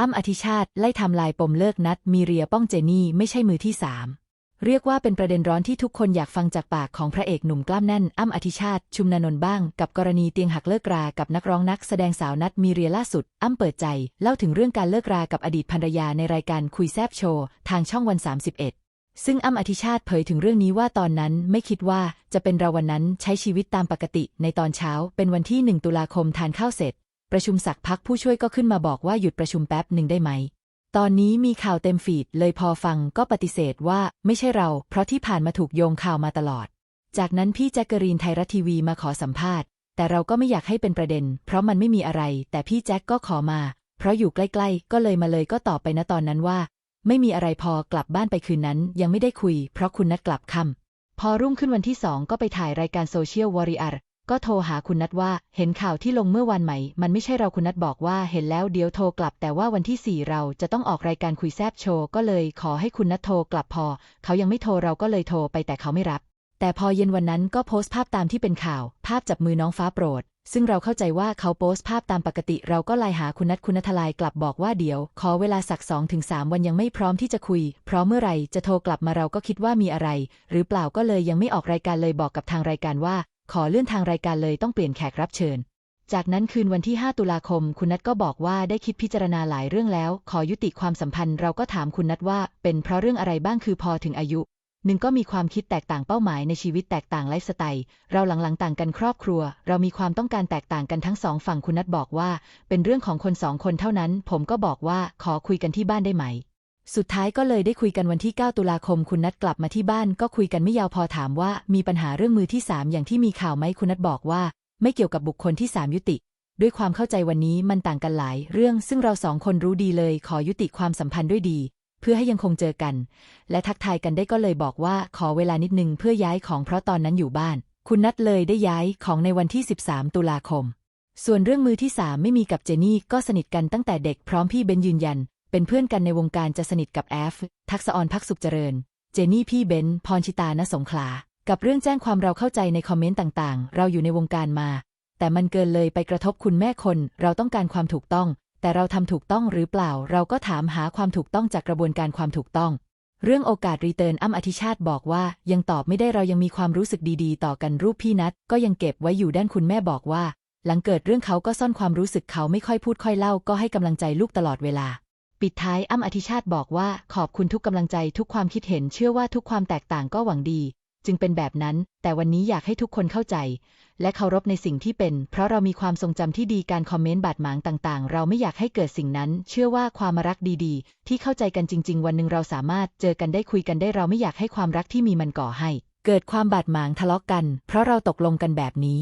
อ้ำอธิชาติไล่ทำลายปมเลิกนัด มีเรียป้องเจนี่ไม่ใช่มือที่สามเรียกว่าเป็นประเด็นร้อนที่ทุกคนอยากฟังจากปากของพระเอกหนุ่มกล้ามแน่น อ้ำอธิชาติ ชุมนนนท์บ้าง กับกรณีเตียงหักเลิกรา กับนักร้องนักแสดงสาวนัดมีเรียล่าสุด อ้ำเปิดใจ เล่าถึงเรื่องการเลิกรากับอดีตภรรยาในรายการคุยแซบโชว์ ทางช่องวัน 31 ซึ่งอ้ำอธิชาติเผยถึงเรื่องนี้ว่าตอนนั้นไม่คิดว่าจะเป็นเราวันนั้นใช้ชีวิตตามปกติ ในตอนเช้า เป็นวันที่ 1 ตุลาคมทานข้าวเสร็จ ประชุมสักพักผู้ช่วยก็ขึ้นมาบอกว่าหยุดประชุมแป๊บหนึ่งได้ไหม ตอนนี้มีข่าวเต็มฟีดเลยพอฟังก็ปฏิเสธว่าไม่ใช่เรา เพราะที่ผ่านมาถูกโยงข่าวมาตลอด จากนั้นพี่แจ็คเกอรีนไทยรัฐทีวีมาขอสัมภาษณ์ แต่เราก็ไม่อยากให้เป็นประเด็น เพราะมันไม่มีอะไร แต่พี่แจ็คก็ขอมา เพราะอยู่ใกล้ๆ ก็เลยมาเลยก็ตอบไปนะตอนนั้นว่า ไม่มีอะไรพอกลับบ้านไปคืนนั้น ยังไม่ได้คุย เพราะคุณนัดกลับค่ำพอรุ่งขึ้นวันที่สองก็ไปถ่ายรายการโซเชียลวอริอ r ก็โทรหาคุณนัดว่า เห็นข่าวที่ลงเมื่อวันไหมมันไม่ใช่เราคุณนัดบอกว่าเห็นแล้วเดี๋ยวโทรกลับ แต่ว่าวันที่สี่เราจะต้องออกรายการคุยแซบโชว์ก็เลยขอให้คุณนัดโทรกลับพอ เขายังไม่โทรเราก็เลยโทรไปแต่เขาไม่รับ แต่พอเย็นวันนั้นก็โพสต์ภาพตามที่เป็นข่าว ภาพจับมือน้องฟ้าโปรด ซึ่งเราเข้าใจว่าเขาโพสต์ภาพตามปกติ เราก็ไลน์หาคุณนัทคุณนัทลายกลับบอกว่าเดี๋ยว ขอเวลาสักสองถึงสามวันยังไม่พร้อมที่จะคุย เพราะเมื่อไหรจะโทรกลับมาเราก็คิดว่ามีอะไร หรือเปล่าก็เลยยังไม่ออกรายการเลยบอกกับทางรายการว่า ขอเลื่อนทางรายการเลยต้องเปลี่ยนแขกรับเชิญ จากนั้นคืนวันที่ 5 ตุลาคม คุณนัทก็บอกว่าได้คิดพิจารณาหลายเรื่องแล้ว ขอยุติความสัมพันธ์เราก็ถามคุณนัทว่า เป็นเพราะเรื่องอะไรบ้างคือพอถึงอายุหนึ่งก็มีความคิดแตกต่างเป้าหมายในชีวิตแตกต่างไลฟ์สไตล์ เราหลังๆต่างกันครอบครัว เรามีความต้องการแตกต่างกันทั้งสองฝั่งคุณนัทบอกว่า เป็นเรื่องของคนสองคนเท่านั้น ผมก็บอกว่าขอคุยกันที่บ้านได้ไหม สุดท้ายก็เลยได้คุยกันวันที่ 9 ตุลาคมคุณนัทกลับมาที่บ้านก็คุยกันไม่ยาวพอถามว่ามีปัญหาเรื่องมือที่ 3 อย่างที่มีข่าวไหมคุณนัทบอกว่า ไม่เกี่ยวกับบุคคลที่ 3 ยุติ ด้วยความเข้าใจวันนี้มันต่างกันหลาย เรื่องซึ่งเราสองคนรู้ดีเลยขอยุติความสัมพันธ์ด้วยดี เพื่อให้ยังคงเจอกัน และทักทายกันได้ก็เลยบอกว่าขอเวลานิดนึงเพื่อย้ายของเพราะตอนนั้นอยู่บ้าน คุณนัทเลยได้ย้ายของในวันที่ 13 ตุลาคม ส่วนเรื่องมือที่สามไม่มีกับเจนี่ก็สนิทกันตั้งแต่เด็กพร้อมพี่เบนยืนยัน เป็นเพื่อนกันในวงการจะสนิทกับแอฟ ทักษออนพักสุขเจริญ เจนี่พี่เบนพรชิตาณสงขลา กับเรื่องแจ้งความเราเข้าใจในคอมเมนต์ต่างๆ เราอยู่ในวงการมา แต่มันเกินเลยไปกระทบคุณแม่คน เราต้องการความถูกต้อง แต่เราทำถูกต้องหรือเปล่า เราก็ถามหาความถูกต้องจากกระบวนการความถูกต้อง เรื่องโอกาสรีเทิร์นอ้ำอธิชาติบอกว่า ยังตอบไม่ได้เรายังมีความรู้สึกดีๆ ต่อกันรูปพี่นัดก็ยังเก็บไว้อยู่ด้านคุณแม่บอกว่า หลังเกิดเรื่องเขาก็ซ่อนความรู้สึกเขาไม่ค่อยพูดค่อยเล่า ก็ให้กำลังใจลูกตลอดเวลา ปิดท้ายอ้ำอธิชาติบอกว่าขอบคุณทุกกำลังใจทุกความคิดเห็นเชื่อว่าทุกความแตกต่างก็หวังดี จึงเป็นแบบนั้น แต่วันนี้อยากให้ทุกคนเข้าใจ และเคารพในสิ่งที่เป็น เพราะเรามีความทรงจำที่ดีการคอมเมนต์บาดหมางต่างๆ เราไม่อยากให้เกิดสิ่งนั้น เชื่อว่าความรักดีๆ ที่เข้าใจกันจริง ๆ วันหนึ่งเราสามารถเจอกันได้คุยกันได้เราไม่อยากให้ความรักที่มีมันก่อให้ เกิดความบาดหมางทะเลาะกัน เพราะเราตกลงกันแบบนี้